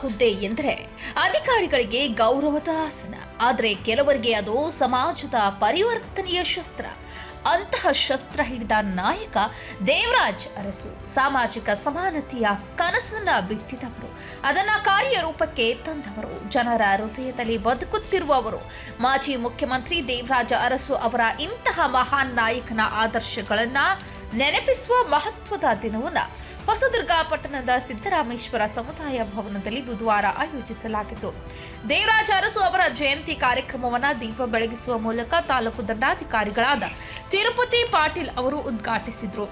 ಹುದ್ದೆ ಎಂದರೆ ಅಧಿಕಾರಿಗಳಿಗೆ ಗೌರವದ ಆಸನ. ಆದರೆ ಕೆಲವರಿಗೆ ಅದು ಸಮಾಜದ ಪರಿವರ್ತನೆಯ ಶಸ್ತ್ರ. ಅಂತಹ ಶಸ್ತ್ರ ಹಿಡಿದ ನಾಯಕ ದೇವರಾಜ್ ಅರಸು. ಸಾಮಾಜಿಕ ಸಮಾನತೆಯ ಕನಸನ್ನ ಬಿತ್ತಿದವರು. ಅದನ್ನ ಕಾರ್ಯರೂಪಕ್ಕೆ ತಂದವರು. ಜನರ ಹೃದಯದಲ್ಲಿ ಬದುಕುತ್ತಿರುವವರು. ಮಾಜಿ ಮುಖ್ಯಮಂತ್ರಿ ದೇವರಾಜ ಅರಸು ಅವರ ಇಂತಹ ಮಹಾನ್ ನಾಯಕನ ಆದರ್ಶಗಳನ್ನ ನೆನಪಿಸುವ ಮಹತ್ವದ ದಿನವನ್ನ ಹೊಸದುರ್ಗ ಪಟ್ಟಣದ ಸಿದ್ದರಾಮೇಶ್ವರ ಸಮುದಾಯ ಭವನದಲ್ಲಿ ಬುಧವಾರ ಆಯೋಜಿಸಲಾಗಿತ್ತು. ದೇವರಾಜ ಅರಸು ಅವರ ಜಯಂತಿ ಕಾರ್ಯಕ್ರಮವನ್ನು ದೀಪ ಬೆಳಗಿಸುವ ಮೂಲಕ ತಾಲೂಕು ದಂಡಾಧಿಕಾರಿಗಳಾದ ತಿರುಪತಿ ಪಾಟೀಲ್ ಅವರು ಉದ್ಘಾಟಿಸಿದ್ರು.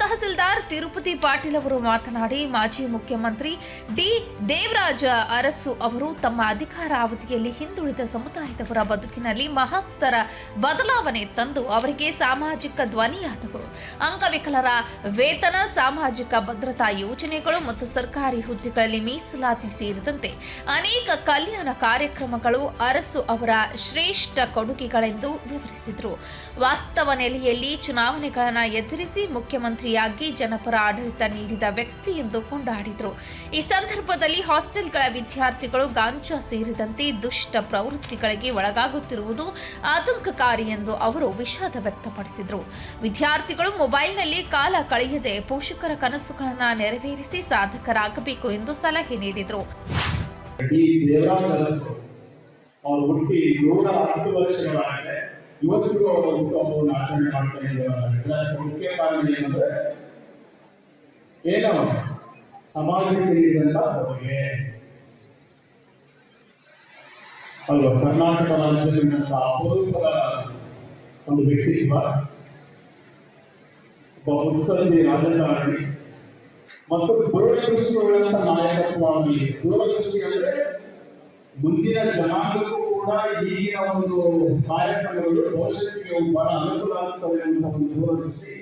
ತಹಸೀಲ್ದಾರ್ ತಿರುಪತಿ ಪಾಟೀಲ್ ಅವರು ಮಾತನಾಡಿ, ಮಾಜಿ ಮುಖ್ಯಮಂತ್ರಿ ಡಿ. ದೇವರಾಜ ಅರಸು ಅವರು ತಮ್ಮ ಅಧಿಕಾರಾವಧಿಯಲ್ಲಿ ಹಿಂದುಳಿದ ಸಮುದಾಯದವರ ಬದುಕಿನಲ್ಲಿ ಮಹತ್ತರ ಬದಲಾವಣೆ ತಂದು ಅವರಿಗೆ ಸಾಮಾಜಿಕ ಧ್ವನಿಯಾದವರು ಅಂಗವಿಕಲರ ವೇತನ, ಸಾಮಾಜಿಕ ಭದ್ರತಾ ಯೋಜನೆಗಳು ಮತ್ತು ಸರ್ಕಾರಿ ಹುದ್ದೆಗಳಲ್ಲಿ ಮೀಸಲಾತಿ ಸೇರಿದಂತೆ ಅನೇಕ ಕಲ್ಯಾಣ ಕಾರ್ಯಕ್ರಮಗಳು ಅರಸು ಅವರ ಶ್ರೇಷ್ಠ ಕೊಡುಗೆಗಳೆಂದು ವಿವರಿಸಿದರು. ವಾಸ್ತವ ನೆಲೆಯಲ್ಲಿ ಚುನಾವಣೆಗಳನ್ನು ಎದುರಿಸಿ ಮುಖ್ಯಮಂತ್ರಿಯಾಗಿ ಜನಪರ ಆಡಳಿತ ನೀಡಿದ ವ್ಯಕ್ತಿ ಎಂದು ಕೊಂಡಾಡಿದರು. ಈ ಸಂದರ್ಭದಲ್ಲಿ ಹಾಸ್ಟೆಲ್ಗಳ ವಿದ್ಯಾರ್ಥಿಗಳು ಗಾಂಜಾ ಸೇರಿದಂತೆ ದುಷ್ಟ ಪ್ರವೃತ್ತಿಗಳಿಗೆ ಒಳಗಾಗುತ್ತಿರುವುದು ಆತಂಕಕಾರಿ ಎಂದು ಅವರು ವಿಷಾದ ವ್ಯಕ್ತಪಡಿಸಿದರು. ವಿದ್ಯಾರ್ಥಿಗಳು ಮೊಬೈಲ್ನಲ್ಲಿ ಕಾಲ ಕಳೆಯದೆ ಪೋಷಕರ ಕನಸುಗಳನ್ನು ನೆರವೇರಿಸಿ ಸಾಧಕರಾಗಬೇಕು ಎಂದು ಸಲಹೆ ನೀಡಿದರು. ಈ ಸಮಾಜಕ್ಕೆ ಕರ್ನಾಟಕ ರಾಜ್ಯದಲ್ಲಿರುವಂತಹ ಅಪರೂಪದ ಒಂದು ವ್ಯಕ್ತಿತ್ವ. ಒಬ್ಬ ಮುತ್ಸದ್ದಿ ರಾಜಕಾರಣಿ. ಮತ್ತು ದೂರದೃಷ್ಟಿಯುಳ್ಳಂತ ನಾಯಕತ್ವ ಆಗಲಿ ದೂರದೃಷ್ಟಿ ಅಂದ್ರೆ ಮುಂದಿನ ಜನಾಂಗಕ್ಕೂ ಕೂಡ ಈಗಿನ ಒಂದು ಕಾರ್ಯಕ್ರಮಗಳು ಭವಿಷ್ಯಕ್ಕೆ ಬಹಳ ಅನುಕೂಲ ಆಗ್ತವೆ ಅಂತ ಒಂದು ದೂರದೃಷ್ಟಿ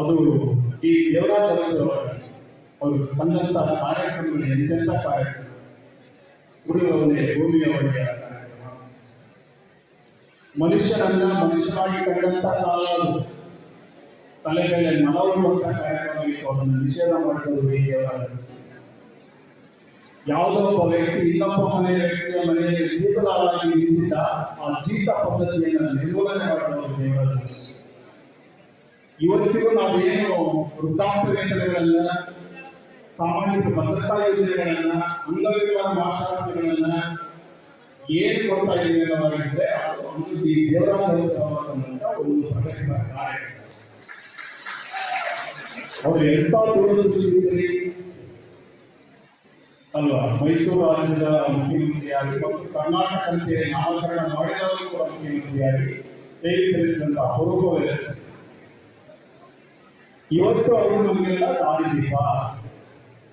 ಅದು ಈ ದೇವರಾಜ ಅವರು ತಂದಂತಹ ಕಾರ್ಯಕ್ರಮಗಳು ಎಂತೆಂತ ಕಾರ್ಯಕ್ರಮ. ಉಳಿದವರೇ ಭೂಮಿಯವರಿಗೆ ಮನುಷ್ಯರನ್ನ ಮನುಷ್ಯರಾಗಿ ಕಂಡಂತ ಕಾಲ ತಲೆ ಮೇಲೆ ಕಾರ್ಯಕ್ರಮ ಅದನ್ನು ನಿಷೇಧ ಮಾಡುವುದು ಹೇಗೆ. ಯಾವುದೋ ಒಬ್ಬ ವ್ಯಕ್ತಿ ಇನ್ನೊಬ್ಬ ಮನೆಯ ವ್ಯಕ್ತಿಯ ಮನೆಯಲ್ಲಿ ಜೀತದಾಳಾಗಿ ನಿಂತಿದ್ದ ಆ ಜೀತ ಪದ್ಧತಿಯನ್ನು ನಿರ್ಮೂಲನೆ ಮಾಡುವುದು ದೇವರ. ಇವತ್ತಿಗೂ ನಾವೇನು ವೃದ್ಧಾಪ್ಯ ವೇತನಗಳನ್ನ ಸಾಮಾಜಿಕ ಭದ್ರತಾ ಯೋಜನೆಗಳನ್ನ, ಅಂಗವಿಕಲ ಮಾರ್ಗಸೂಚಿಗಳನ್ನ ಏನು ಕೊಡ್ತಾ ಇದೆ ಅನ್ನೋದಾಗಿದ್ರೆ ಅದು ಈ ಅರಸು ಒಂದು ಪ್ರಕಟ ಕಾರ್ಯ ಅವ್ರು ಎಂತ ದೂರದೃಷ್ಟಿ ಅಲ್ವಾ? ಮೈಸೂರು ರಾಜ್ಯದ ಮುಖ್ಯಮಂತ್ರಿಯಾಗಿ ಮತ್ತು ಕರ್ನಾಟಕಕ್ಕೆ ನಾಮಕರಣ ಮಾಡಿದವರು ಕೂಡ ಮುಖ್ಯಮಂತ್ರಿಯಾಗಿ ಸೇವೆ ಸಲ್ಲಿಸಿದಂತ ಅಪರೂಪವಿದೆ ಇವತ್ತು ಅವರು ನಮಗೆಲ್ಲ ದಾರಿದೀಪ.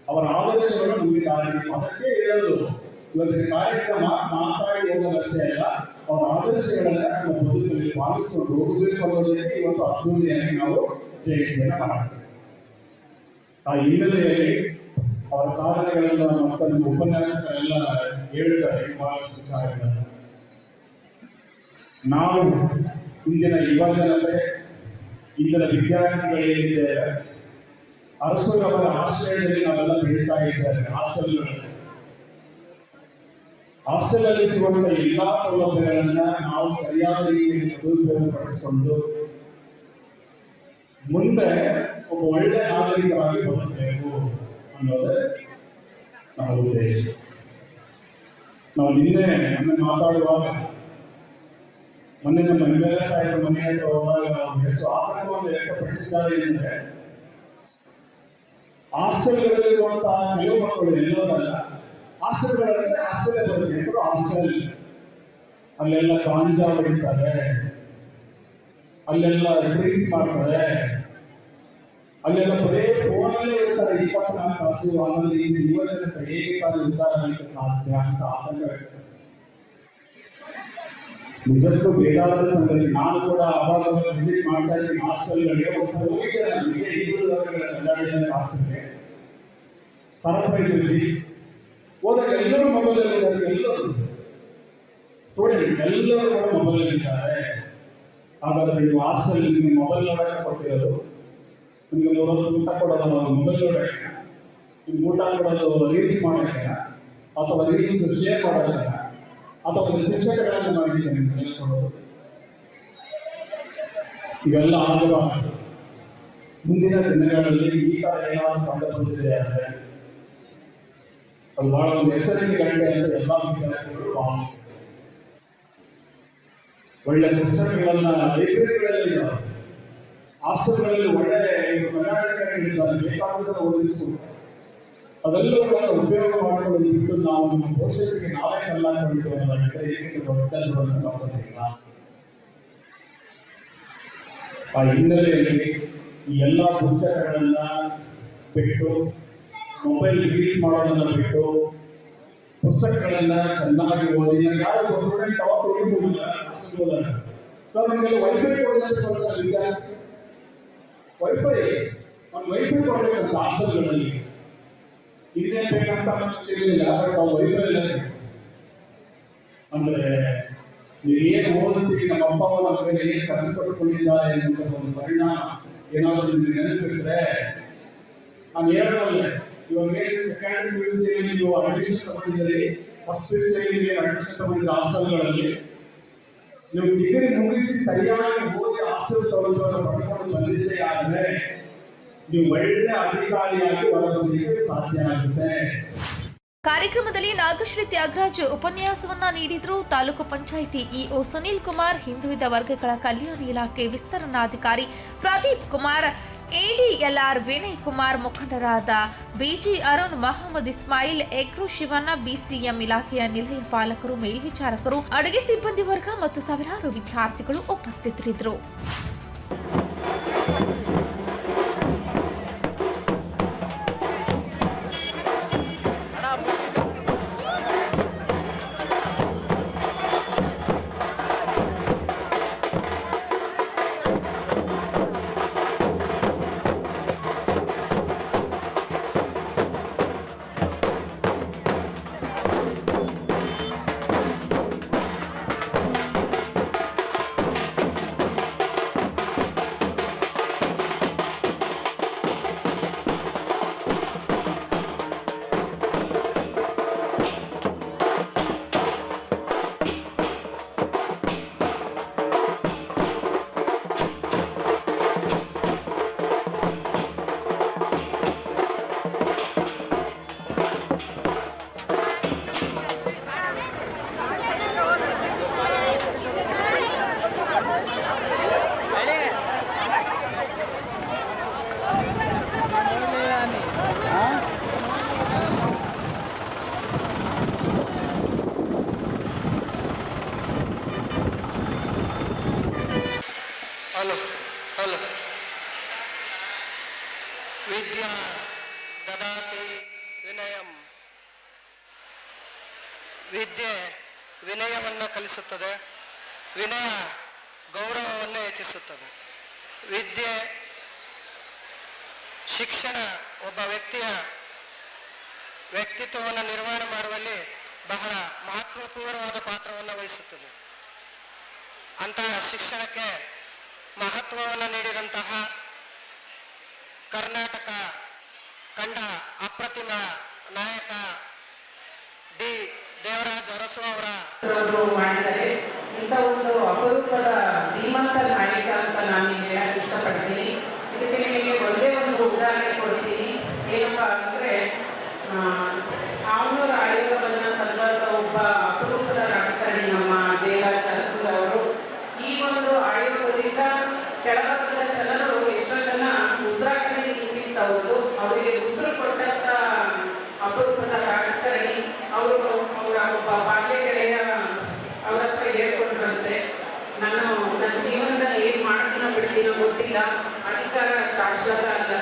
ಅವರ ಆದರ್ಶಗಳು ನಮಗೆ ದಾರಿದೀಪ ಅದಕ್ಕೆ ಹೇಳೋದು. ಇವತ್ತಿನ ಕಾರ್ಯಕ್ರಮ ಮಾತಾಡಿ ಹೋಗೋದಷ್ಟೇ ಅಲ್ಲ, ಅವರ ಆದರ್ಶಗಳನ್ನ ನಮ್ಮ ಬದುಕಲ್ಲಿ ಪಾಲಿಸಿಕೊಂಡು ಹೋಗಬೇಕು ಅನ್ನೋದಕ್ಕೆ ಇವತ್ತು ಅಭಿವೃದ್ಧಿಯಾಗಿ ನಾವು ಜಯಂತಿಯನ್ನು ಮಾಡ್ತೇವೆ. ಆ ಹಿನ್ನೆಲೆಯಲ್ಲಿ ಅವರ ಸಾಧನೆಗಳೆಲ್ಲ ಮಕ್ಕಳ ಉಪನ್ಯಾಸಗಳೆಲ್ಲ ಹೇಳ್ತಾರೆ ಬಹಳ ಸುಖ ನಾವು ಇಂದಿನ ಯುವ ಜನತೆ ಇಂದಿನ ವಿದ್ಯಾರ್ಥಿಗಳೇನಿದೆ ಅರಸರು ಅವರ ಆಶ್ರಯದಲ್ಲಿ ನಾವೆಲ್ಲ ಬೆಳೀತಾ ಇದ್ದಾರೆ ಹಾಸ್ಟೆಲ್ಗಳಲ್ಲಿ ಹಾಸ್ಟೆಲ್ನಲ್ಲಿ ಸಿಗುವಂತ ಎಲ್ಲಾ ಸೌಲಭ್ಯಗಳನ್ನ ನಾವು ಸರಿಯಾದ ರೀತಿಯಲ್ಲಿ ಸದುಪಯೋಗಪಡಿಸಿಕೊಂಡು ಮುಂದೆ ಒಬ್ಬ ಒಳ್ಳೆ ನಾಗರಿಕರಾಗಿ ಬದುಕಬೇಕು ಅನ್ನೋದೇ ನಮ್ಮ ಉದ್ದೇಶ. ನಾವು ನಿನ್ನೆ ಮೊನ್ನೆ ಮಾತಾಡುವಾಗ ಮೊನ್ನೆ ನಮ್ಮ ಎ ಸಾಹೇಬರ ಮನೆ ಹೋದಾಗ ನಾವು ಹೆಚ್ಚು ಆತಂಕವನ್ನು ವ್ಯಕ್ತಪಡಿಸಿದ್ದಾರೆ ಅಂದ್ರೆ ಹಾಸ್ಟೆಲ್ಗಳಲ್ಲಿರುವಂತಹ ಕೆಲವು ಮಕ್ಕಳು ಎಲ್ಲೋದಲ್ಲ ಹಾಸ್ಟೆಲ್ಗಳಲ್ಲಿ ಹಾಸ್ಟೆಲ್ ಬರುತ್ತೆ. ಹೆಸರು ಹಾಸ್ಟೆಲ್ ಅಲ್ಲೆಲ್ಲ ಗಾಂಜಾ ಹೊಡಿತಾರೆ ಅಲ್ಲೆಲ್ಲ ಡ್ರಿಂಕ್ಸ್ ಮಾಡ್ತಾರೆ. ಅಲ್ಲೆಲ್ಲ ಬರೇ ಫೋನಲ್ಲೇ ಇರ್ತಾರೆ. ಇಪ್ಪತ್ನಾಲ್ಕು ತಾಸು ಆಮೇಲೆ ಈ ಜನತೆ ಹೇಗೆ ತಾನು ಉದ್ಧಾರ ಸಾಧ್ಯ ಅಂತ ಆತಂಕ. ನಿಜಕ್ಕೂ ಬೇಡಾದ ಸಂಗತಿ. ನಾನು ಕೂಡ ಅವಾಗ ವಿಸಿಟ್ ಮಾಡ್ತಾ ಇದ್ದೀನಿ ಹಾಸ್ಟೆಲ್ಗಳಿಗೆ ಒಂದ್ಸಲ ಹೋಗಿದ್ದೆ ನನಗೆ ಧರ್ಮಗಳ ಕಲ್ಯಾಣ ಹಾಸ್ಟೆಲ್ಗೆ ಸರಪ್ರೈಸಲ್ಲಿ ಹೋದಾಗ ಎಲ್ಲರೂ ಮೊಬೈಲ್ ಎಲ್ಲರೂ. ಸ್ಟೂಡೆಂಟ್ ಎಲ್ಲರೂ ಕೂಡ ಮೊಬೈಲ್ ಇದ್ದಾರೆ ಹಾಗಾದ್ರೆ ನೀವು ನಿಮ್ಮ ಮೊಬೈಲ್ ನೋಡಕ್ಕೆ ಕೊಟ್ಟಿರೋದು. ನಿಮಗೆ ಊಟ ಕೊಡೋದು ಮೊಬೈಲ್ ನಿಮ್ಗೆ ಊಟ ಕೊಡೋದು ರೀಲ್ಸ್ ಮಾಡೋಕ್ಕೆ ಅಥವಾ ರೀಲ್ಸ್ ಶೇರ್ ಮಾಡೋಕ್ಕೆ ಅಥವಾ ಮಾಡಲಿಕ್ಕೆ ನಿಮ್ಗೆ ಹೇಳ್ಕೊಡೋದು ಇವೆಲ್ಲ ಆಗಬಾರದು ಮುಂದಿನ ದಿನಗಳಲ್ಲಿ ಈ ತರ ಏನಾದರೂ ಕಂಡು ಬಂದಿದೆ ಅಂದರೆ ಅದು ಭಾಳ ಒಂದು ಎಚ್ಚರಿಕೆ ಗಂಟೆ ಅಂತ ಎಲ್ಲ ವಿದ್ಯಾರ್ಥಿಗಳು ಭಾವಿಸ್ತಾರೆ. ಒಳ್ಳೆ ಪುಸ್ತಕಗಳನ್ನ ಲೈಬ್ರರಿಗಳಲ್ಲಿ ಹಾಸ್ಟೆಲ್ಗಳಲ್ಲಿ ಒಳ್ಳೆ ಈಗ ಕರ್ನಾಟಕಗಳಿದ್ದಾರೆ ಬೇಕಾದದನ್ನು ಒದಗಿಸು ಅದೆಲ್ಲವುಗಳನ್ನು ಉಪಯೋಗ ಮಾಡಿಕೊಳ್ಳೋದು ಬಿಟ್ಟು ನಾವು ನಮ್ಮ ಭವಿಷ್ಯಕ್ಕೆ ನಾವೇ ಕಲ್ಲಾಕೊಂಡಿದ್ದು ಕೊಂಡಿದ್ದೇವೆ ಏಕೆ ದೊಡ್ಡದನ್ನು ತಪ್ಪದಿಲ್ಲ ಆ ಹಿನ್ನೆಲೆಯಲ್ಲಿ ಈ ಎಲ್ಲ ಪುಸ್ತಕಗಳನ್ನ ಬಿಟ್ಟು ಮೊಬೈಲ್ ರಿಲೀಸ್ ಮಾಡೋದನ್ನ ಬಿಟ್ಟು, ಪುಸ್ತಕಗಳನ್ನ ಚೆನ್ನಾಗಿ ಓದಿ ಯಾರು ಅವತ್ತು ಹೋಗಿಲ್ಲ ಸರ್ ನಮಗೆಲ್ಲ ವೈಫೈ ಕೊಡೋದಕ್ಕೆ ವೈಫೈ ಒಂದು ವೈಫೈ ಕೊಡಬೇಕು ಹಾಸ್ಟೆಲ್ಗಳಲ್ಲಿ ಇನ್ನೇ ಬೇಕಂತ ನಮ್ಗೆ ಬಟ್ ಆ ವೈಫೈ ಅಂದ್ರೆ, ನೀವು ಏನು ಓದುತ್ತೀರಿ, ನಮ್ಮ ಅಪ್ಪ ಅವರ ಮೇಲೆ ಏನು ಕನಸಿಕೊಂಡಿದ್ದಾರೆ ಎನ್ನುವಂಥ ಒಂದು ಪರಿಣಾಮ ಏನಾದರೂ ನಿಮಗೆ ನೆನಪಿದ್ರೆ ನಾನು ಹೇಳೋದಲ್ಲೇ ಇವಾಗ ಏನು ಸೆಕೆಂಡ್ ಪಿ ಯು ಸಿಯಲ್ಲಿ ನೀವು ಅಡ್ಮಿಷನ್ ತಗೊಂಡಿದ್ದೀರಿ ಫಸ್ಟ್ ನೀವು ಅಡ್ಮಿಷನ್ ನೀವು ಡಿಗ್ರಿ ಮುಗಿಸಿ ಸರಿಯಾಗಿ ಓದಿ ಹಾಸ್ಟೆಲ್ ಸೌಲಭ್ಯವನ್ನು ಪಡ್ಕೊಂಡು ಬಂದಿದ್ದೇ ಆದರೆ ನೀವು ಒಳ್ಳೆ ಅಧಿಕಾರಿಯಾಗಿ ಹೊರಬರಲಿಕ್ಕೆ ಸಾಧ್ಯ ಆಗುತ್ತೆ ಕಾರ್ಯಕ್ರಮದಲ್ಲಿ ನಾಗಶ್ರೀ ತ್ಯಾಗರಾಜ್ ಉಪನ್ಯಾಸವನ್ನ ನೀಡಿದ್ರು ತಾಲೂಕು ಪಂಚಾಯಿತಿ ಇಒ ಸುನೀಲ್ ಕುಮಾರ್, ಹಿಂದುಳಿದ ವರ್ಗಗಳ ಕಲ್ಯಾಣ ಇಲಾಖೆ ವಿಸ್ತರಣಾಧಿಕಾರಿ ಪ್ರದೀಪ್ ಕುಮಾರ್. ಎಡಿಎಲ್ಆರ್ ವಿನಯ್ ಕುಮಾರ್ ಮುಖಂಡರಾದ ಬಿಜಿ ಅರುಣ್, ಮಹಮ್ಮದ್ ಇಸ್ಮಾಯಿಲ್, ಎಗ್ರು ಶಿವಣ್ಣ, ಬಿಸಿಎಂ ಇಲಾಖೆಯ ನಿಲಯ ಪಾಲಕರು ಮೇಲ್ವಿಚಾರಕರು ಅಡುಗೆ ಸಿಬ್ಬಂದಿ ವರ್ಗ ಮತ್ತು ಸಾವಿರಾರು ವಿದ್ಯಾರ್ಥಿಗಳು ಉಪಸ್ಥಿತರಿದ್ದರು. ಕಲಿಸುತ್ತದೆ ವಿನಯ ಗೌರವವನ್ನು ಹೆಚ್ಚಿಸುತ್ತದೆ. ವಿದ್ಯೆ, ಶಿಕ್ಷಣ ಒಬ್ಬ ವ್ಯಕ್ತಿಯ ವ್ಯಕ್ತಿತ್ವವನ್ನು ನಿರ್ಮಾಣ ಮಾಡುವಲ್ಲಿ ಬಹಳ ಮಹತ್ವಪೂರ್ಣವಾದ ಪಾತ್ರವನ್ನು ವಹಿಸುತ್ತದೆ. ಅಂತಹ ಶಿಕ್ಷಣಕ್ಕೆ ಮಹತ್ವವನ್ನು ನೀಡಿದಂತಹ ಕರ್ನಾಟಕ ಕಂಡ ಅಪ್ರತಿಮ ನಾಯಕ ಡಿ. ಅರಸು ಅವರ ಮಾಡಿದ್ದಾರೆ ಇಂಥ ಒಂದು ಅಪರೂಪದ ಶ್ರೀಮಂತ ನಾಯಕ ಅಂತ ನಾನು ನಿಮಗೆ ಹೇಳಕ್ ಇಷ್ಟಪಡ್ತೀನಿ ಇದಕ್ಕೆ ನಿಮಗೆ ಒಂದೇ ಒಂದು ಉದಾಹರಣೆ ಕೊಡ್ತೀನಿ ಏನಪ್ಪ ಅಂದರೆ ಆವನೂರ ಆಯೋಗವನ್ನು ತಂದಂಥ ಒಬ್ಬ ಅಪರೂಪದ ರಾಜಕಾರಣಿ ನಮ್ಮ ದೇವರಾಜ ಅರಸು ಅವರು ಈ ಒಂದು ಆಯೋಗದಿಂದ ಕೆಳಭಾಗದ ಜನರು ಎಷ್ಟೋ ಜನ ಉಸಿರಾಟದಲ್ಲಿ ನಿಂತಿದ್ದವರು ಅವರಿಗೆ ಉಸಿರು ಕೊಟ್ಟಂತ ಅಪರೂಪದ ರಾಜಕಾರಣಿ ಅವರು ಅವರ ಒಬ್ಬ ಬಾಲ್ಯ ಗೆಳೆಯ ಅವ್ರ ಹತ್ರ ಹೇಳ್ಕೊಟ್ರಂತೆ ನಾನು ನನ್ನ ಜೀವನದಲ್ಲಿ ಏನು ಮಾಡ್ತೀನೋ ಬಿಡ್ತೀನೋ ಗೊತ್ತಿಲ್ಲ ಅಧಿಕಾರ ಶಾಶ್ವತ ಅಲ್ಲ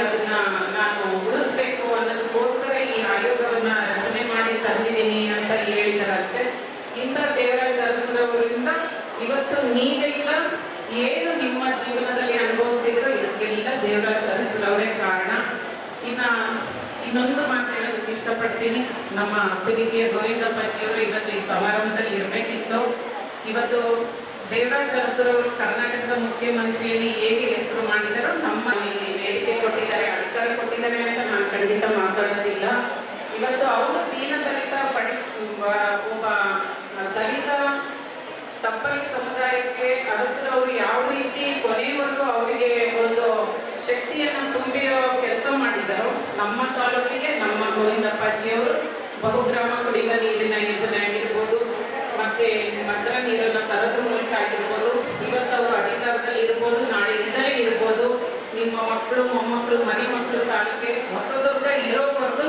ಅದನ್ನ ನಾನು ಉಳಿಸ್ಬೇಕು ಅನ್ನೋದಕ್ಕೋಸ್ಕರ ಈ ಆಯೋಗವನ್ನ ರಚನೆ ಮಾಡಿ ತಂದಿದ್ದೀನಿ ಅಂತ ಹೇಳಿದಾರಂತೆ ಇಂಥ ಅರಸರವರಿಂದ ಇವತ್ತು ನೀವೆಲ್ಲ ಏನು ನಿಮ್ಮ ಜೀವನದಲ್ಲಿ ಅನುಭವಿಸಿದ್ರು ಇದಕ್ಕೆಲ್ಲ ದೇವರಾಜ ಅವರೇ ಕಾರಣ. ಇನ್ನ ಇನ್ನೊಂದು ಮಾತು ಹೇಳೋದಕ್ಕೆ ಇಷ್ಟಪಡ್ತೀನಿ. ನಮ್ಮ ಪ್ರೀತಿಯ ಗೋವಿಂದಪ್ಪಾಜಿಯವರು ಇವತ್ತು ಈ ಸಮಾರಂಭದಲ್ಲಿ ಇರಬೇಕಿತ್ತು. ಇವತ್ತು ದೇವರಾಜ ಅರಸರವರು ಕರ್ನಾಟಕದ ಮುಖ್ಯಮಂತ್ರಿಯಲ್ಲಿ ಹೇಗೆ ಹೆಸರು ಮಾಡಿದಾರೋ ನಮ್ಮ ಹೇಳಿಕೆ ಕೊಟ್ಟಿದ್ದಾರೆ, ಅಧಿಕಾರ ಕೊಟ್ಟಿದ್ದಾರೆ ಅಂತ ನಾನು ಖಂಡಿತ ಮಾತಾಡೋದಿಲ್ಲ. ಇವತ್ತು ಅವರು ದೀನ ದಲಿತ ಪಡಿ ಒಬ್ಬ ದಲಿತ ತಪ್ಪಲಿ ಸಮುದಾಯಕ್ಕೆ ಅರಸರವರು ಯಾವ ರೀತಿ ಕೊನೆಯವರೆಗೂ ಅವರಿಗೆ ಒಂದು ಶಕ್ತಿಯನ್ನು ತುಂಬಿರೋ ಕೆಲಸ ಮಾಡಿದರು ನಮ್ಮ ತಾಲೂಕಿಗೆ, ನಮ್ಮ ಗೋವಿಂದಪ್ಪಾಜಿಯವರು ಬಹುಗ್ರಾಮ ಕುಡಿಯುವ ನೀರಿನ ಯೋಜನೆ ಆಗಿರ್ಬೋದು, ಮತ್ತೆ ಮದ್ರ ನೀರನ್ನು ತರದ ಮೂಲಕ ಆಗಿರ್ಬೋದು ಇವತ್ತು ಅವರು ಅಧಿಕಾರದಲ್ಲಿ ಇರ್ಬೋದು ನಾಳೆಯಿಂದಲೇ ಇರ್ಬೋದು ನಿಮ್ಮ ಮಕ್ಕಳು ಮೊಮ್ಮಕ್ಕಳು ಮರಿ ಮಕ್ಕಳು ತಾಲೂಕೆ ಹೊಸದುರ್ಗ ಇರೋವರೆಗೂ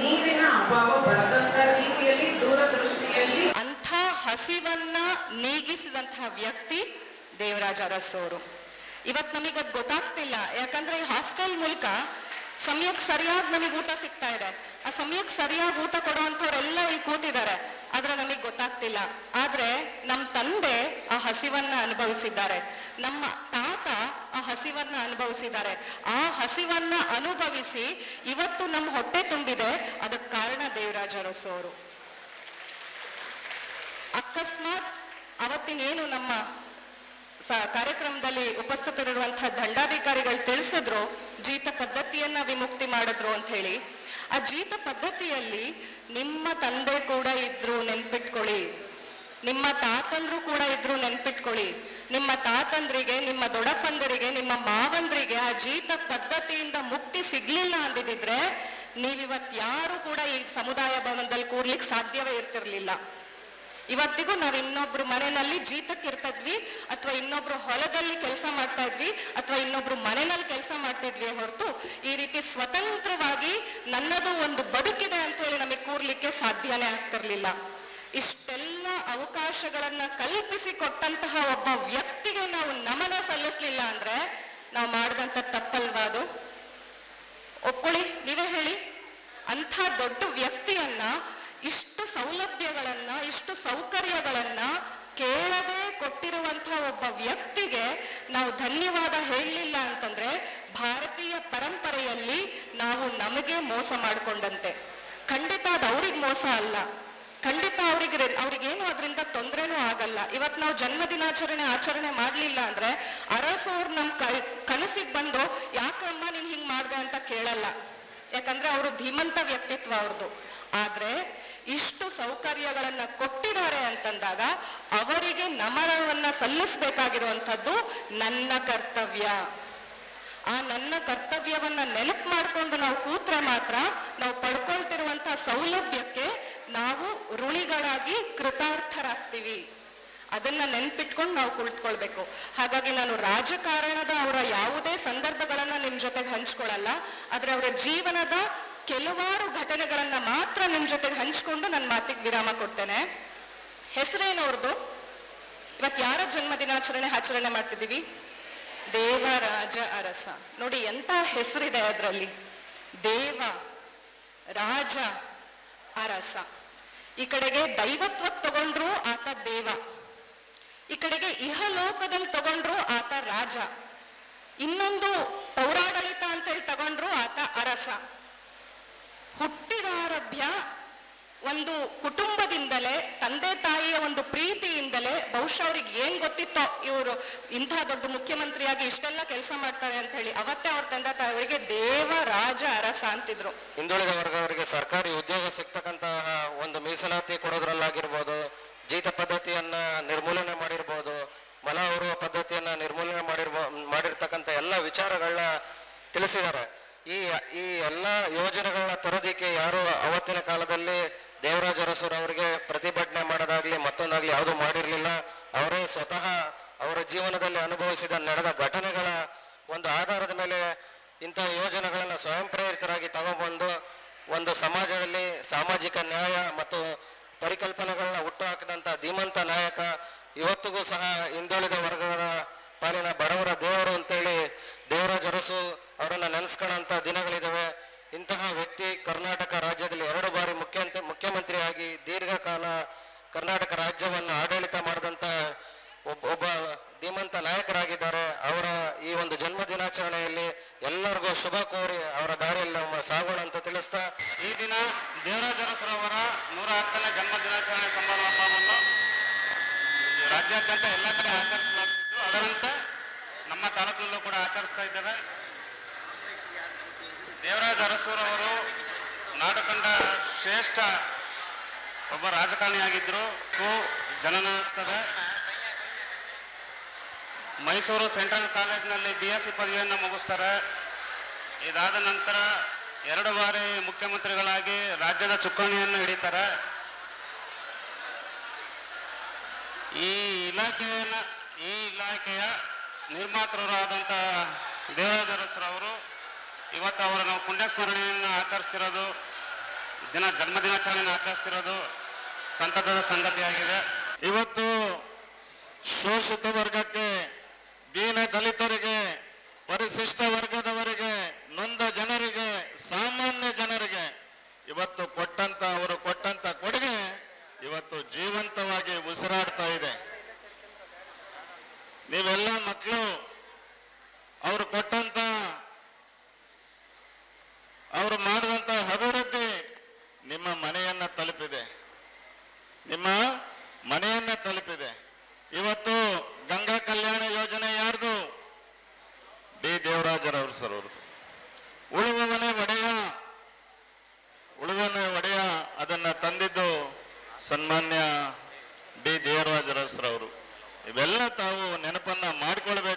ನೀರಿನ ಅಭಾವ ಬರದಂತ ರೀತಿಯಲ್ಲಿ ದೂರದೃಷ್ಟಿಯಲ್ಲಿ ಅಂಥ ಹಸಿವನ್ನ ನೀಗಿಸಿದಂತಹ ವ್ಯಕ್ತಿ ದೇವರಾಜ ಅರಸೋರು ಇವತ್ತು ನಮಗದು ಗೊತ್ತಾಗ್ತಿಲ್ಲ, ಯಾಕಂದ್ರೆ ಈ ಹಾಸ್ಟೆಲ್ ಮೂಲಕ ಸಮಯಕ್ಕೆ ಸರಿಯಾಗಿ ನಮಗೆ ಊಟ ಸಿಗ್ತಾ ಇದೆ. ಆ ಸಮಯಕ್ಕೆ ಸರಿಯಾಗಿ ಊಟ ಕೊಡುವಂಥವ್ರೆಲ್ಲ ಇಲ್ಲಿ ಕೂತಿದ್ದಾರೆ. ಆದ್ರೆ ನಮಗೆ ಗೊತ್ತಾಗ್ತಿಲ್ಲ. ಆದ್ರೆ ನಮ್ಮ ತಂದೆ ಆ ಹಸಿವನ್ನ ಅನುಭವಿಸಿದ್ದಾರೆ. ನಮ್ಮ ತಾತ ಆ ಹಸಿವನ್ನ ಅನುಭವಿಸಿದ್ದಾರೆ. ಆ ಹಸಿವನ್ನ ಅನುಭವಿಸಿ ಇವತ್ತು ನಮ್ಮ ಹೊಟ್ಟೆ ತುಂಬಿದೆ. ಅದಕ್ಕೆ ಕಾರಣ ದೇವರಾಜ ಅರಸೋರು ಅಕಸ್ಮಾತ್ ಅವತ್ತಿನೇನು ನಮ್ಮ ಸ ಕಾರ್ಯಕ್ರಮದಲ್ಲಿ ಉಪಸ್ಥಿತರಿರುವಂತಹ ದಂಡಾಧಿಕಾರಿಗಳು ತಿಳಿಸಿದ್ರು, ಜೀತ ಪದ್ಧತಿಯನ್ನ ವಿಮುಕ್ತಿ ಮಾಡಿದ್ರು ಅಂತ ಹೇಳಿ. ಆ ಜೀತ ಪದ್ಧತಿಯಲ್ಲಿ ನಿಮ್ಮ ತಂದೆ ಕೂಡ ಇದ್ರು ನೆನ್ಪಿಟ್ಕೊಳ್ಳಿ. ನಿಮ್ಮ ತಾತಂದ್ರು ಕೂಡ ಇದ್ರು ನೆನ್ಪಿಟ್ಕೊಳ್ಳಿ. ನಿಮ್ಮ ತಾತಂದ್ರಿಗೆ, ನಿಮ್ಮ ದೊಡ್ಡಪ್ಪಂದರಿಗೆ, ನಿಮ್ಮ ಮಾವಂದ್ರಿಗೆ ಆ ಜೀತ ಪದ್ಧತಿಯಿಂದ ಮುಕ್ತಿ ಸಿಗ್ಲಿಲ್ಲ ಅಂದಿದ್ರೆ ನೀವಿವತ್ ಯಾರು ಕೂಡ ಈ ಸಮುದಾಯ ಭವನದಲ್ಲಿ ಕೂರ್ಲಿಕ್ಕೆ ಸಾಧ್ಯವೇ ಇರ್ತಿರ್ಲಿಲ್ಲ. ಇವತ್ತಿಗೂ ನಾವ್ ಇನ್ನೊಬ್ರು ಮನೆಯಲ್ಲಿ ಜೀತಕ್ಕೆ ಇರ್ತಿದ್ವಿ ಅಥವಾ ಇನ್ನೊಬ್ರು ಹೊಲದಲ್ಲಿ ಕೆಲಸ ಮಾಡ್ತಾ ಇದ್ವಿ, ಅಥವಾ ಇನ್ನೊಬ್ರು ಮನೆಯಲ್ಲಿ ಕೆಲಸ ಮಾಡ್ತಾ ಇದ್ವಿ ಹೊರತು ಈ ರೀತಿ ಸ್ವತಂತ್ರವಾಗಿ ನನ್ನದು ಒಂದು ಬದುಕಿದೆ ಅಂತ ಹೇಳಿ ನಮಗೆ ಕೂರ್ಲಿಕ್ಕೆ ಸಾಧ್ಯನೇ ಆಗ್ತಿರ್ಲಿಲ್ಲ. ಇಷ್ಟೆಲ್ಲ ಅವಕಾಶಗಳನ್ನ ಕಲ್ಪಿಸಿ ಕೊಟ್ಟಂತಹ ಒಬ್ಬ ವ್ಯಕ್ತಿಗೆ ನಾವು ನಮನ ಸಲ್ಲಿಸ್ಲಿಲ್ಲ ಅಂದ್ರೆ ನಾವು ಮಾಡಿದಂತ ತಪ್ಪಲ್ವಾ ಅದು? ಒಪ್ಕೊಳ್ಳಿ, ನೀವೇ ಹೇಳಿ. ಅಂಥ ದೊಡ್ಡ ವ್ಯಕ್ತಿಯನ್ನ ಸೌಲಭ್ಯಗಳನ್ನ, ಇಷ್ಟು ಸೌಕರ್ಯಗಳನ್ನ ಕೇಳದೆ ಕೊಟ್ಟಿರುವಂತಹ ಒಬ್ಬ ವ್ಯಕ್ತಿಗೆ ನಾವು ಧನ್ಯವಾದ ಹೇಳಲಿಲ್ಲ ಅಂತಂದ್ರೆ ಭಾರತೀಯ ಪರಂಪರೆಯಲ್ಲಿ ನಾವು ನಮಗೆ ಮೋಸ ಮಾಡಿಕೊಂಡಂತೆ. ಖಂಡಿತ ಅದು ಅವ್ರಿಗೆ ಮೋಸ ಅಲ್ಲ. ಖಂಡಿತ ಅವ್ರಿಗೆ ಅವ್ರಿಗೇನು ಅದರಿಂದ ತೊಂದರೆನೂ ಆಗಲ್ಲ. ಇವತ್ ನಾವು ಜನ್ಮದಿನಾಚರಣೆ ಆಚರಣೆ ಮಾಡ್ಲಿಲ್ಲ ಅಂದ್ರೆ ಅರಸವ್ರು ನಮ್ ಕನಸಿಗೆ ಬಂದು, ಯಾಕಮ್ಮ ನೀನ್ ಹಿಂಗ್ ಮಾಡ್ದೆ? ಅಂತ ಕೇಳಲ್ಲ. ಯಾಕಂದ್ರೆ ಅವರು ಧೀಮಂತ ವ್ಯಕ್ತಿತ್ವ ಅವ್ರದ್ದು ಆದ್ರೆ ಇಷ್ಟು ಸೌಕರ್ಯಗಳನ್ನ ಕೊಟ್ಟಿದ್ದಾರೆ ಅಂತಂದಾಗ ಅವರಿಗೆ ನಮನವನ್ನ ಸಲ್ಲಿಸಬೇಕಾಗಿರುವಂಥದ್ದು ನನ್ನ ಕರ್ತವ್ಯ. ಆ ನನ್ನ ಕರ್ತವ್ಯವನ್ನ ನೆನಪು ಮಾಡ್ಕೊಂಡು ನಾವು ಕೂತ್ರೆ ಮಾತ್ರ ನಾವು ಪಡ್ಕೊಳ್ತಿರುವಂತಹ ಸೌಲಭ್ಯಕ್ಕೆ ನಾವು ಋಣಿಗಳಾಗಿ ಕೃತಾರ್ಥರಾಗ್ತೀವಿ. ಅದನ್ನ ನೆನ್ಪಿಟ್ಕೊಂಡು ನಾವು ಕುಳಿತುಕೊಳ್ಬೇಕು. ಹಾಗಾಗಿ ನಾನು ರಾಜಕಾರಣದ ಅವರ ಯಾವುದೇ ಸಂದರ್ಭಗಳನ್ನ ನಿಮ್ ಜೊತೆಗೆ ಹಂಚ್ಕೊಳ್ಳಲ್ಲ ಆದ್ರೆ ಅವರ ಜೀವನದ ಕೆಲವಾರು ಘಟನೆಗಳನ್ನ ಮಾತ್ರ ನಿಮ್ ಜೊತೆಗೆ ಹಂಚಿಕೊಂಡು ನನ್ನ ಮಾತಿಗೆ ವಿರಾಮ ಕೊಡ್ತೇನೆ. ಹೆಸರೇನು ಅವ್ರದ್ದು ಇವತ್ತು ಯಾರ ಜನ್ಮ ದಿನಾಚರಣೆ ಆಚರಣೆ ಮಾಡ್ತಿದ್ದೀವಿ? ದೇವರಾಜ ಅರಸ. ನೋಡಿ ಎಂತ ಹೆಸರಿದೆ ಅದರಲ್ಲಿ. ದೇವ, ರಾಜ, ಅರಸ. ಈ ಕಡೆಗೆ ದೈವತ್ವ ತಗೊಂಡ್ರು ಆತ ದೇವ. ಈ ಕಡೆಗೆ ಇಹಲೋಕದಲ್ಲಿ ತಗೊಂಡ್ರು ಆತ ರಾಜ. ಇನ್ನೊಂದು ಪೌರಾಡಳಿತ ಅಂತೇಳಿ ತಗೊಂಡ್ರು ಆತ ಅರಸ. ಹುಟ್ಟಿದಾರಭ್ಯ ಒಂದು ಕುಟುಂಬದಿಂದಲೇ, ತಂದೆ ತಾಯಿಯ ಒಂದು ಪ್ರೀತಿಯಿಂದಲೇ ಬಹುಶಃ ಅವ್ರಿಗೆ ಏನ್ ಗೊತ್ತಿತ್ತೋ ಇವರು ಇಂಥ ದೊಡ್ಡ ಮುಖ್ಯಮಂತ್ರಿಯಾಗಿ ಇಷ್ಟೆಲ್ಲ ಕೆಲಸ ಮಾಡ್ತಾರೆ ಅಂತ ಹೇಳಿ ಅವತ್ತೇ ಅವ್ರ ತಂದೆ ತಾಯಿಯವರಿಗೆ ದೇವ, ರಾಜ, ಅರಸ ಅಂತಿದ್ರು. ಹಿಂದುಳಿದ ವರ್ಗವರಿಗೆ ಸರ್ಕಾರಿ ಉದ್ಯೋಗ ಸಿಗ್ತಕ್ಕಂತಹ ಒಂದು ಮೀಸಲಾತಿ ಕೊಡೋದ್ರಲ್ಲಾಗಿರ್ಬೋದು, ಜೀತ ಪದ್ಧತಿಯನ್ನ ನಿರ್ಮೂಲನೆ ಮಾಡಿರ್ಬೋದು, ಮಲ ಹೊರುವ ಪದ್ಧತಿಯನ್ನ ನಿರ್ಮೂಲನೆ ಮಾಡಿರ್ಬೋ, ಮಾಡಿರ್ತಕ್ಕಂಥ ಎಲ್ಲ ವಿಚಾರಗಳನ್ನ ತಿಳಿಸಿದ್ದಾರೆ. ಈ ಈ ಎಲ್ಲ ಯೋಜನೆಗಳನ್ನ ತರೋದಿಕ್ಕೆ ಯಾರು ಅವತ್ತಿನ ಕಾಲದಲ್ಲಿ ದೇವರಾಜ ಅರಸರು ಅವರಿಗೆ ಪ್ರತಿಭಟನೆ ಮಾಡೋದಾಗ್ಲಿ ಮತ್ತೊಂದಾಗ್ಲಿ ಯಾವುದು ಮಾಡಿರಲಿಲ್ಲ, ಅವರೇ ಸ್ವತಃ ಅವರ ಜೀವನದಲ್ಲಿ ಅನುಭವಿಸಿದ ನಡೆದ ಘಟನೆಗಳ ಒಂದು ಆಧಾರದ ಮೇಲೆ ಇಂಥ ಯೋಜನೆಗಳನ್ನು ಸ್ವಯಂ ಪ್ರೇರಿತರಾಗಿ ತಗೊಂಡ್ಬಂದು ಒಂದು ಸಮಾಜದಲ್ಲಿ ಸಾಮಾಜಿಕ ನ್ಯಾಯ ಮತ್ತು ಪರಿಕಲ್ಪನೆಗಳನ್ನ ಹುಟ್ಟುಹಾಕಿದಂಥ ಧೀಮಂತ ನಾಯಕ ಇವತ್ತಿಗೂ ಸಹ ಹಿಂದುಳಿದ ವರ್ಗದ ಪಾಲಿನ ಬಡವರ ದೇವರು ಅಂತೇಳಿ ದೇವರಾಜ್ ಅರಸು ಅವರನ್ನು ನೆನೆಸ್ಕೊಳ್ಳೋಂಥ ದಿನಗಳಿದ್ದಾವೆ ಇಂತಹ ವ್ಯಕ್ತಿ ಕರ್ನಾಟಕ ರಾಜ್ಯದಲ್ಲಿ ಎರಡು ಬಾರಿ ಮುಖ್ಯಂತ, ಮುಖ್ಯಮಂತ್ರಿಯಾಗಿ ದೀರ್ಘಕಾಲ ಕರ್ನಾಟಕ ರಾಜ್ಯವನ್ನು ಆಡಳಿತ ಮಾಡಿದಂಥ ಒಬ್ಬ ಧೀಮಂತ ನಾಯಕರಾಗಿದ್ದಾರೆ. ಅವರ ಈ ಒಂದು ಜನ್ಮ ದಿನಾಚರಣೆಯಲ್ಲಿ ಎಲ್ಲರಿಗೂ ಶುಭ ಕೋರಿ ಅವರ ದಾರಿಯಲ್ಲಿ ಸಾಗೋಣ ಅಂತ ತಿಳಿಸ್ತಾ ಈ ದಿನ ದೇವರಾಜ ಅರಸರವರ ನೂರ ಹತ್ತನೇ ಜನ್ಮ ದಿನಾಚರಣೆ ಸಮಾರಂಭವನ್ನು ರಾಜ್ಯಾದ್ಯಂತ ಎಲ್ಲ ಕಡೆ ಆಚರಿಸಲಾಗುತ್ತಿದ್ದು ಅದರಂತೆ ನಮ್ಮ ತಾಲೂಕಲ್ಲೂ ಕೂಡ ಆಚರಿಸ್ತಾ ಇದ್ದೇವೆ. ದೇವರಾಜ ಅರಸೂರವರು ನಾಡುಕಂಡ ಶ್ರೇಷ್ಠ ಒಬ್ಬ ರಾಜಕಾರಣಿಯಾಗಿದ್ದರು ಜನನಾಗ್ತದೆ. ಮೈಸೂರು ಸೆಂಟ್ರಲ್ ಕಾಲೇಜಿನಲ್ಲಿ ಬಿ ಎಸ್ ಸಿ ಪದವಿಯನ್ನು ಮುಗಿಸ್ತಾರೆ. ಇದಾದ ನಂತರ ಎರಡು ಬಾರಿ ಮುಖ್ಯಮಂತ್ರಿಗಳಾಗಿ ರಾಜ್ಯದ ಚುಕ್ಕಾಣಿಯನ್ನು ಹಿಡಿತಾರೆ. ಈ ಇಲಾಖೆಯನ್ನು ಈ ಇಲಾಖೆಯ ನಿರ್ಮಾತೃರಾದಂಥ ದೇವರಾಜರಸರವರು ಇವತ್ತು ಅವರ ನಾವು ಪುಣ್ಯಸ್ಮರಣೆಯನ್ನು ಆಚರಿಸ್ತಿರೋದು, ದಿನ ಜನ್ಮದಿನಾಚರಣೆಯನ್ನು ಆಚರಿಸ್ತಿರೋದು ಸಂತತದ ಸಂಗತಿಯಾಗಿದೆ. ಇವತ್ತು ಶೋಷಿತ ವರ್ಗಕ್ಕೆ, ದೀನ ದಲಿತರಿಗೆ, ಪರಿಶಿಷ್ಟ ವರ್ಗದವರಿಗೆ, ನೊಂದ ಜನರಿಗೆ, ಸಾಮಾನ್ಯ ಜನರಿಗೆ ಇವತ್ತು ಕೊಟ್ಟಂತ, ಅವರು ಕೊಟ್ಟಂತ ಕೊಡುಗೆ ಇವತ್ತು ಜೀವಂತವಾಗಿ ಉಸಿರಾಡ್ತಾ ಇದೆ. ನೀವೆಲ್ಲ ಮಕ್ಕಳು, ಅವರು ಕೊಟ್ಟಂತ, ಅವರು ಮಾಡಿದಂತ ಅಭಿವೃದ್ಧಿ ನಿಮ್ಮ ಮನೆಯನ್ನ ತಲುಪಿದೆ. ನಿಮ್ಮ ಮನೆಯನ್ನ ತಲುಪಿದೆ. ಇವತ್ತು ಗಂಗಾ ಕಲ್ಯಾಣ ಯೋಜನೆ ಯಾರ್ದು? ಡಿ. ದೇವರಾಜರವರು ಸರ್ ಅವ್ರದ್ದು. ಉಳುವವನೇ ಒಡೆಯ ಉಳುವನೇ ಒಡೆಯ ಅದನ್ನ ತಂದಿದ್ದು ಸನ್ಮಾನ್ಯ ಡಿ. ದೇವರಾಜರಸ್ರವರು ಇವೆಲ್ಲ ತಾವು ನೆನಪನ್ನ ಮಾಡ್ಕೊಳ್ಬೇಕು.